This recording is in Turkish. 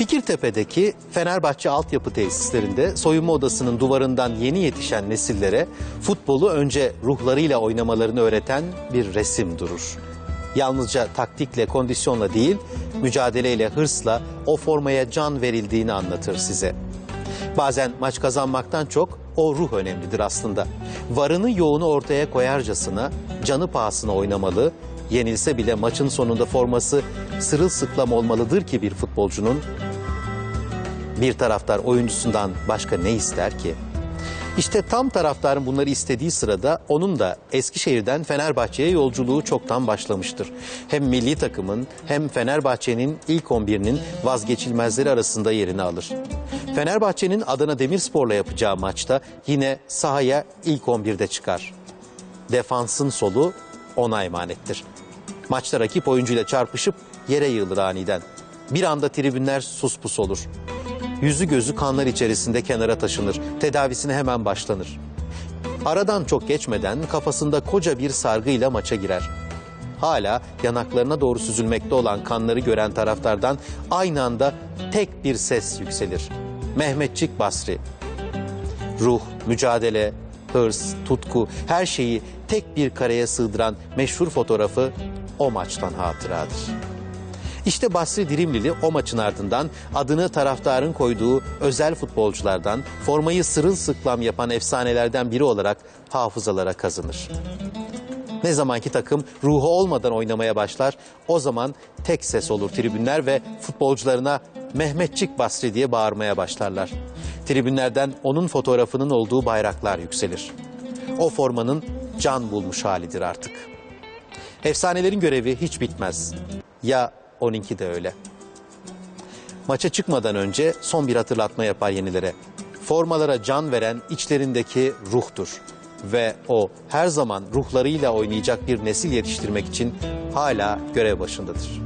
Fikirtepe'deki Fenerbahçe altyapı tesislerinde soyunma odasının duvarından yeni yetişen nesillere futbolu önce ruhlarıyla oynamalarını öğreten bir resim durur. Yalnızca taktikle, kondisyonla değil, mücadeleyle, hırsla o formaya can verildiğini anlatır size. Bazen maç kazanmaktan çok o ruh önemlidir aslında. Varını yoğunu ortaya koyarcasına, canı pahasına oynamalı, yenilse bile maçın sonunda forması sırılsıklam olmalıdır ki bir futbolcunun bir taraftar oyuncusundan başka ne ister ki? İşte tam taraftarın bunları istediği sırada onun da Eskişehir'den Fenerbahçe'ye yolculuğu çoktan başlamıştır. Hem milli takımın hem Fenerbahçe'nin ilk 11'inin vazgeçilmezleri arasında yerini alır. Fenerbahçe'nin Adana Demirspor'la yapacağı maçta yine sahaya ilk 11'de çıkar. Defansın solu ona emanettir. Maçta rakip oyuncuyla çarpışıp yere yığılır aniden. Bir anda tribünler suspus olur. Yüzü gözü kanlar içerisinde kenara taşınır. Tedavisine hemen başlanır. Aradan çok geçmeden kafasında koca bir sargıyla maça girer. Hala yanaklarına doğru süzülmekte olan kanları gören taraftardan aynı anda tek bir ses yükselir. Mehmetçik Basri. Ruh, mücadele, hırs, tutku her şeyi tek bir kareye sığdıran meşhur fotoğrafı o maçtan hatıradır. İşte Basri Dirimlili o maçın ardından adını taraftarın koyduğu özel futbolculardan, formayı sırılsıklam yapan efsanelerden biri olarak hafızalara kazınır. Ne zamanki takım ruhu olmadan oynamaya başlar, o zaman tek ses olur tribünler ve futbolcularına Mehmetçik Basri diye bağırmaya başlarlar. Tribünlerden onun fotoğrafının olduğu bayraklar yükselir. O formanın can bulmuş halidir artık. Efsanelerin görevi hiç bitmez. Ya onunki de öyle. Maça çıkmadan önce son bir hatırlatma yapar yenilere. Formalara can veren içlerindeki ruhtur. Ve o her zaman ruhlarıyla oynayacak bir nesil yetiştirmek için hala görev başındadır.